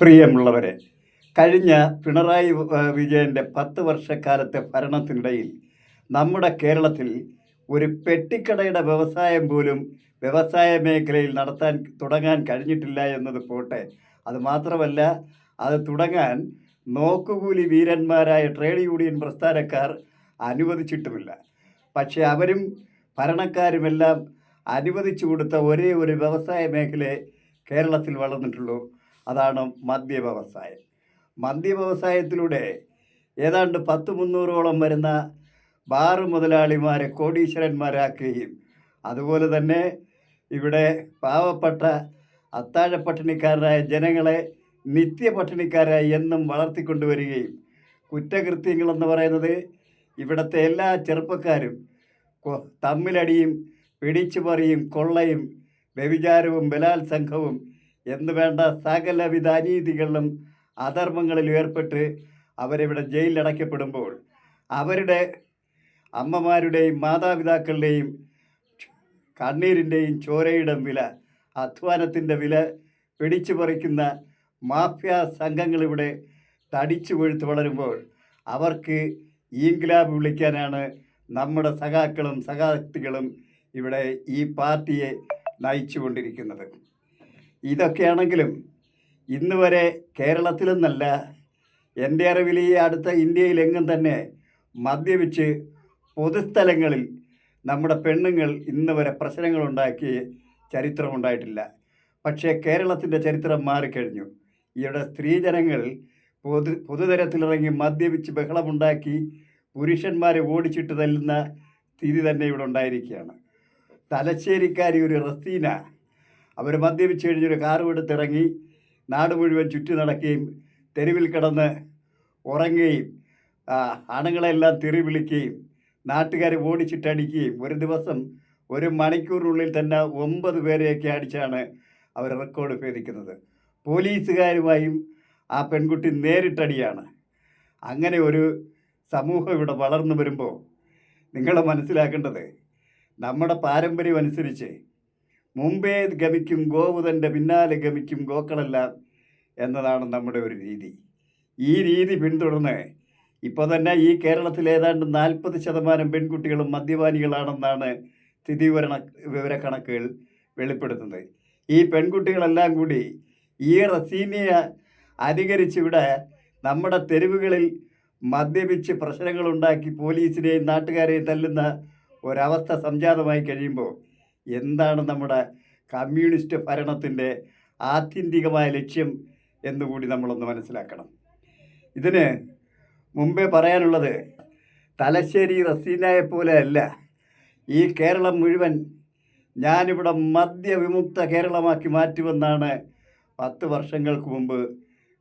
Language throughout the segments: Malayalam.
പ്രിയമുള്ളവരെ കഴിഞ്ഞ പിണറായി വിജയന്റെ പത്ത് വർഷക്കാലത്തെ ഭരണത്തിനിടയിൽ നമ്മുടെ കേരളത്തിൽ ഒരു പെട്ടിക്കടയുടെ വ്യവസായം പോലും വ്യവസായ മേഖലയിൽ നടത്താൻ തുടങ്ങാൻ കഴിഞ്ഞിട്ടില്ല എന്നത് പോട്ടെ. അത് മാത്രമല്ല അത് തുടങ്ങാൻ നോക്കുകൂലി വീരന്മാരായ ട്രേഡ് യൂണിയൻ പ്രസ്ഥാനക്കാർ അനുവദിച്ചിട്ടുമില്ല. പക്ഷേ അവരും ഭരണക്കാരുമെല്ലാം അനുവദിച്ചു കൊടുത്ത ഒരേ ഒരു വ്യവസായ മേഖല കേരളത്തിൽ വളർന്നിട്ടുള്ളൂ. അതാണ് മദ്യ വ്യവസായം. മദ്യ വ്യവസായത്തിലൂടെ ഏതാണ്ട് പത്ത് മുന്നൂറോളം വരുന്ന ബാറ് മുതലാളിമാരെ കോടീശ്വരന്മാരാക്കുകയും അതുപോലെ തന്നെ ഇവിടെ പാവപ്പെട്ട അത്താഴ പട്ടിണിക്കാരായ ജനങ്ങളെ നിത്യ പട്ടിണിക്കാരായി എന്നും വളർത്തിക്കൊണ്ടുവരികയും കുറ്റകൃത്യങ്ങളെന്ന് പറയുന്നത് ഇവിടുത്തെ എല്ലാ ചെറുപ്പക്കാരും തമ്മിലടിയും പിടിച്ചുപറിയും കൊള്ളയും വ്യഭിചാരവും ബലാത്സംഘവും എന്ന് വേണ്ട സകലവിധ അനീതികളിലും അധർമ്മങ്ങളിൽ ഏർപ്പെട്ട് അവരിവിടെ ജയിലിലടയ്ക്കപ്പെടുമ്പോൾ അവരുടെ അമ്മമാരുടെയും മാതാപിതാക്കളുടെയും കണ്ണീരിന്റെയും ചോരയുടെ വില അധ്വാനത്തിന്റെ വില പിടിച്ചു പറിക്കുന്ന മാഫിയ സംഘങ്ങളിവിടെ തടിച്ചു വീഴ്ത്തു വളരുമ്പോൾ അവർക്ക് ഇൻഗ്ലാബ് വിളിക്കാനാണ് നമ്മുടെ സഖാക്കളും സഖാക്തികളും ഇവിടെ ഈ പാർട്ടിയെ നയിച്ചു കൊണ്ടിരിക്കുന്നത് ഇതൊക്കെയാണെങ്കിലും ഇന്ന് വരെ കേരളത്തിലെന്നല്ല എന്റെ അറിവിൽ ഈ അടുത്ത ഇന്ത്യയിലെങ്ങും തന്നെ മദ്യപിച്ച് പൊതുസ്ഥലങ്ങളിൽ നമ്മുടെ പെണ്ണുങ്ങൾ ഇന്ന് വരെ പ്രശ്നങ്ങളുണ്ടാക്കിയ ചരിത്രമുണ്ടായിട്ടില്ല. പക്ഷേ കേരളത്തിന്റെ ചരിത്രം മാറിക്കഴിഞ്ഞു. ഇവിടെ സ്ത്രീജനങ്ങൾ പൊതു പൊതുതരത്തിലിറങ്ങി മദ്യപിച്ച് ബഹളമുണ്ടാക്കി പുരുഷന്മാരെ ഓടിച്ചിട്ട് തല്ലുന്ന സ്ഥിതി തന്നെ ഇവിടെ ഉണ്ടായിരിക്കുകയാണ്. തലശ്ശേരിക്കാരി ഒരു റസീന അവർ മദ്യപിച്ച് കഴിഞ്ഞൊരു കാറും എടുത്തിറങ്ങി നാട് മുഴുവൻ ചുറ്റി നടക്കുകയും തെരുവിൽ കിടന്ന് ഉറങ്ങുകയും അണുങ്ങളെല്ലാം തെറി വിളിക്കുകയും നാട്ടുകാർ ഓടിച്ചിട്ടടിക്കുകയും ഒരു ദിവസം ഒരു മണിക്കൂറിനുള്ളിൽ തന്നെ ഒമ്പത് പേരെയൊക്കെ അടിച്ചാണ് അവർ റെക്കോർഡ് ഭേദിക്കുന്നത്. പോലീസുകാരുമായും ആ പെൺകുട്ടി നേരിട്ടടിയാണ്. അങ്ങനെ ഒരു സമൂഹം ഇവിടെ വളർന്നു വരുമ്പോൾ നിങ്ങൾ മനസ്സിലാക്കേണ്ടത് നമ്മുടെ പാരമ്പര്യം അനുസരിച്ച് മുമ്പേ ഗമിക്കും ഗോവുതന്റെ പിന്നാലെ ഗമിക്കും ഗോക്കളെല്ലാം എന്നതാണ് നമ്മുടെ ഒരു രീതി. ഈ രീതി പിന്തുടർന്ന് ഇപ്പോൾ തന്നെ ഈ കേരളത്തിൽ ഏതാണ്ട് നാൽപ്പത് ശതമാനം പെൺകുട്ടികളും മദ്യപാനികളാണെന്നാണ് സ്ഥിതിവിവരണ വിവരക്കണക്കുകൾ വെളിപ്പെടുത്തുന്നത്. ഈ പെൺകുട്ടികളെല്ലാം കൂടി ഈ റസീനിയെ അനുകരിച്ചിവിടെ നമ്മുടെ തെരുവുകളിൽ മദ്യപിച്ച് പ്രശ്നങ്ങളുണ്ടാക്കി പോലീസിനെയും നാട്ടുകാരെയും തല്ലുന്ന ഒരവസ്ഥ സംജാതമായി കഴിയുമ്പോൾ എന്താണ് നമ്മുടെ കമ്മ്യൂണിസ്റ്റ് ഭരണത്തിന്റെ ആത്യന്തികമായ ലക്ഷ്യം എന്നുകൂടി നമ്മളൊന്ന് മനസ്സിലാക്കണം. ഇതിന് മുമ്പേ പറയാനുള്ളത് തലശ്ശേരി റസീനയെ പോലെയല്ല ഈ കേരളം മുഴുവൻ ഞാനിവിടെ മദ്യവിമുക്ത കേരളമാക്കി മാറ്റുമെന്നാണ് പത്ത് വർഷങ്ങൾക്ക് മുമ്പ്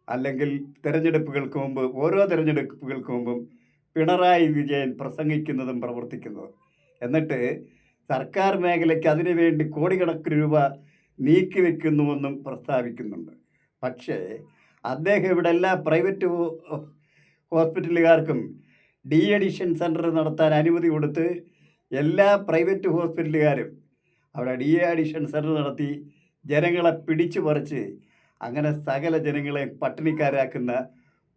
അല്ലെങ്കിൽ തിരഞ്ഞെടുപ്പുകൾക്ക് മുമ്പ് ഓരോ തിരഞ്ഞെടുപ്പുകൾക്ക് മുമ്പും പിണറായി വിജയൻ പ്രസംഗിക്കുന്നതും പ്രവർത്തിക്കുന്നതും. എന്നിട്ട് സർക്കാർ മേഖലയ്ക്ക് അതിനുവേണ്ടി കോടിക്കണക്കിന് രൂപ നീക്കി വെക്കുന്നുവെന്നും പ്രസ്താവിക്കുന്നുണ്ട്. പക്ഷേ അദ്ദേഹം ഇവിടെ എല്ലാ പ്രൈവറ്റ് ഹോസ്പിറ്റലുകാർക്കും ഡി അഡിഷൻ സെന്റർ നടത്താൻ അനുമതി കൊടുത്ത് എല്ലാ പ്രൈവറ്റ് ഹോസ്പിറ്റലുകാരും അവിടെ ഡി അഡിഷൻ സെന്റർ നടത്തി ജനങ്ങളെ പിടിച്ചു പറിച്ച് അങ്ങനെ സകല ജനങ്ങളെ പട്ടിണിക്കാരാക്കുന്ന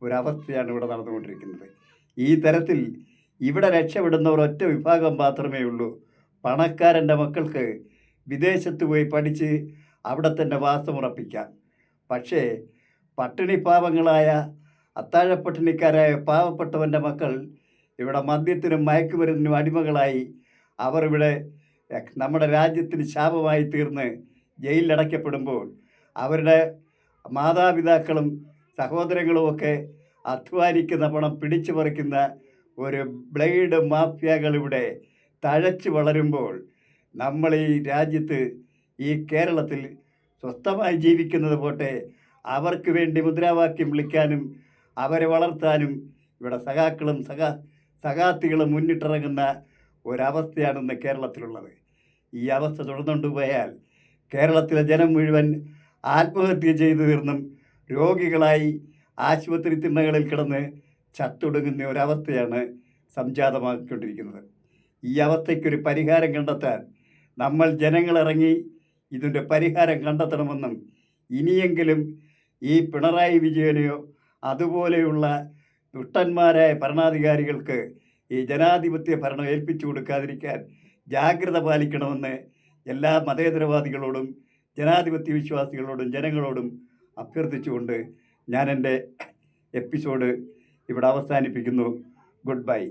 ഒരവസ്ഥയാണ് ഇവിടെ നടന്നുകൊണ്ടിരിക്കുന്നത്. ഈ തരത്തിൽ ഇവിടെ രക്ഷപ്പെടുന്നവർ ഒറ്റ വിഭാഗം മാത്രമേ ഉള്ളൂ. പണക്കാരന്റെ മക്കൾക്ക് വിദേശത്ത് പോയി പഠിച്ച് അവിടെ തന്നെ വാസമുറപ്പിക്കാം പക്ഷേ പട്ടിണി പാവങ്ങളായ അത്താഴപ്പട്ടിണിക്കാരായ പാവപ്പെട്ടവന്റെ മക്കൾ ഇവിടെ മദ്യത്തിനും മയക്കുമരുന്നിനും അടിമകളായി അവർ ഇവിടെ നമ്മുടെ രാജ്യത്തിന് ശാപമായി തീർന്ന് ജയിലിലടയ്ക്കപ്പെടുമ്പോൾ അവരുടെ മാതാപിതാക്കളും സഹോദരങ്ങളുമൊക്കെ അധ്വാനിക്കുന്ന പണം പിടിച്ചു പറിക്കുന്ന ഒരു ബ്ലേഡ് മാഫിയകൾ ഇവിടെ തഴച്ചു വളരുമ്പോൾ നമ്മൾ ഈ രാജ്യത്ത് ഈ കേരളത്തിൽ സ്വസ്ഥമായി ജീവിക്കുന്നത് പോട്ടെ അവർക്ക് വേണ്ടി മുദ്രാവാക്യം വിളിക്കാനും അവരെ വളർത്താനും ഇവിടെ സഖാക്കളും സഖാ സഖാത്തികളും മുന്നിട്ടിറങ്ങുന്ന ഒരവസ്ഥയാണെന്ന് കേരളത്തിലുള്ളത്. ഈ അവസ്ഥ തുടർന്നുകൊണ്ട് പോയാൽ കേരളത്തിലെ ജനം മുഴുവൻ ആത്മഹത്യ ചെയ്തു തീർന്നും രോഗികളായി ആശുപത്രി തിണ്ണകളിൽ കിടന്ന് ചത്തൊടുങ്ങുന്ന ഒരവസ്ഥയാണ് സംജാതമാക്കിക്കൊണ്ടിരിക്കുന്നത്. ഈ അവസ്ഥയ്ക്കൊരു പരിഹാരം കണ്ടെത്താൻ നമ്മൾ ജനങ്ങളിറങ്ങി ഇതിന്റെ പരിഹാരം കണ്ടെത്തണമെന്നും ഇനിയെങ്കിലും ഈ പിണറായി വിജയനെയോ അതുപോലെയുള്ള ദുഷ്ടന്മാരായ ഭരണാധികാരികൾക്ക് ഈ ജനാധിപത്യ ഭരണം ഏൽപ്പിച്ചു കൊടുക്കാതിരിക്കാൻ ജാഗ്രത പാലിക്കണമെന്ന് എല്ലാ മതേതരവാദികളോടും ജനാധിപത്യ വിശ്വാസികളോടും ജനങ്ങളോടും അഭ്യർത്ഥിച്ചുകൊണ്ട് ഞാൻ എന്റെ എപ്പിസോഡ് ഇവിടെ അവസാനിപ്പിക്കുന്നു. Good bye.